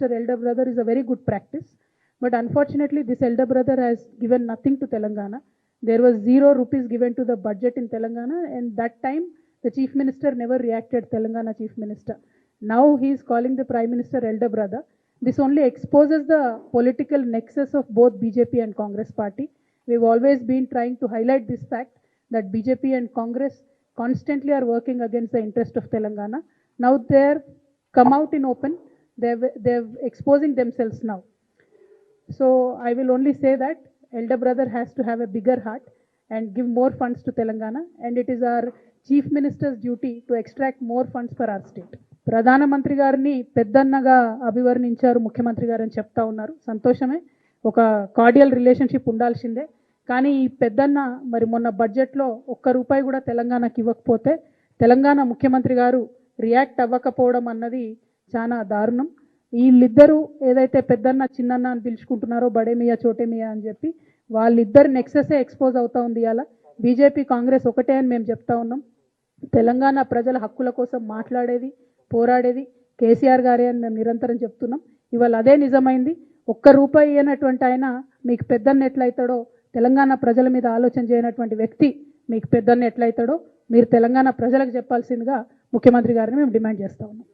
Minister elder brother is a very good practice. But unfortunately, this elder brother has given nothing to Telangana. There was zero rupees given to the budget in Telangana, and that time the chief minister never reacted. Telangana chief minister. Now he is calling the prime minister elder brother. This only exposes the political nexus of both BJP and Congress party. We've always been trying to highlight this fact that BJP and Congress constantly are working against the interest of Telangana. Now they're come out in open. They're, they're exposing themselves now. So I will only say that elder brother has to have a bigger heart and give more funds to Telangana and it is our chief minister's duty to extract more funds for our state. ప్రధానమంత్రి గారిని పెద్దన్నగా అభివర్ణించారు ముఖ్యమంత్రి గారు అని చెప్తా ఉన్నారు సంతోషమే ఒక కార్డియల్ రిలేషన్షిప్ ఉండాల్సిందే కానీ ఈ పెద్దన్న మరి మొన్న బడ్జెట్లో ఒక్క రూపాయి కూడా తెలంగాణకి ఇవ్వకపోతే తెలంగాణ ముఖ్యమంత్రి గారు రియాక్ట్ అవ్వకపోవడం అన్నది చాలా దారుణం. వీళ్ళిద్దరూ ఏదైతే పెద్దన్న చిన్నన్న అని పిలుచుకుంటున్నారో బడేమియా చోటేమియా అని చెప్పి వాళ్ళిద్దరు నెక్సెసే ఎక్స్పోజ్ అవుతా ఉంది అలా బీజేపీ కాంగ్రెస్ ఒకటే అని మేము చెప్తా ఉన్నాం. తెలంగాణ ప్రజల హక్కుల కోసం మాట్లాడేది పోరాడేది కేసీఆర్ గారే అని మేము నిరంతరం చెప్తున్నాం. ఇవాళ అదే నిజమైంది. ఒక్క రూపాయి అయినటువంటి ఆయన మీకు పెద్దన్న ఎట్లయితాడో తెలంగాణ ప్రజల మీద ఆలోచన చేయనటువంటి వ్యక్తి మీకు పెద్దన్న ఎట్లయితాడో మీరు తెలంగాణ ప్రజలకు చెప్పాల్సిందిగా ముఖ్యమంత్రి గారిని మేము డిమాండ్ చేస్తా ఉన్నాం.